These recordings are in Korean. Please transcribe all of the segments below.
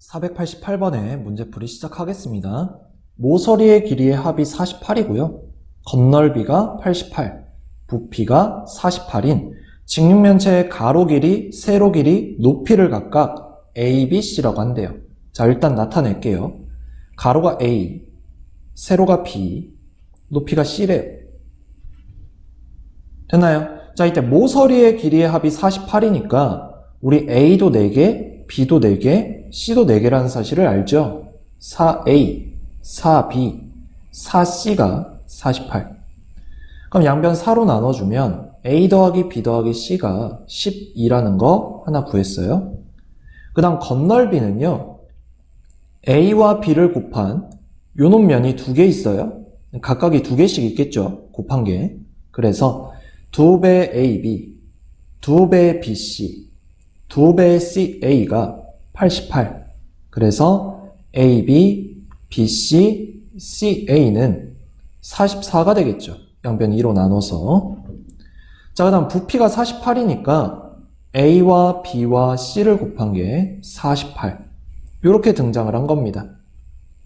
488번의 문제풀이 시작하겠습니다. 모서리의 길이의 합이 48이고요. 건널비가 88, 부피가 48인 직육면체의 가로 길이, 세로 길이, 높이를 각각 A, B, C라고 한대요. 자, 일단 나타낼게요. 가로가 A, 세로가 B, 높이가 C래요. 됐나요? 자, 이때 모서리의 길이의 합이 48이니까 우리 A도 4개, B도 4개, C도 4개라는 사실을 알죠? 4A, 4B, 4C가 48. 그럼 양변 4로 나눠주면 A 더하기 B 더하기 C가 12라는 거 하나 구했어요. 그 다음 건널비는요. A와 B를 곱한 요놈 면이 두 개 있어요. 각각이 두 개씩 있겠죠. 곱한 게. 그래서 두 배 AB, 두 배 BC, 두 배 CA가 88. 그래서 AB, BC, CA는 44가 되겠죠. 양변 2로 나눠서. 자, 그 다음 부피가 48이니까 A와 B와 C를 곱한 게 48. 이렇게 등장을 한 겁니다.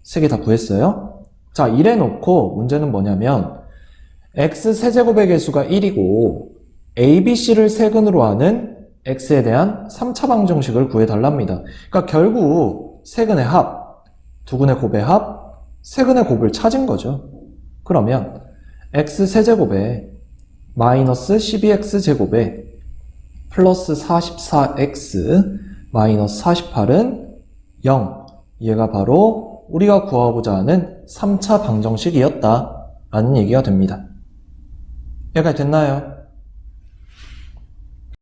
세 개 다 구했어요? 자, 이래 놓고 문제는 뭐냐면 x 세제곱의 개수가 1이고 ABC를 세근으로 하는 x에 대한 3차 방정식을 구해달랍니다. 그러니까 결국 세 근의 합, 두 근의 곱의 합, 세 근의 곱을 찾은 거죠. 그러면 x 세제곱에 마이너스 12x 제곱에 플러스 44x 마이너스 48은 0. 얘가 바로 우리가 구하고자 하는 3차 방정식이었다. 라는 얘기가 됩니다. 여기까지 됐나요?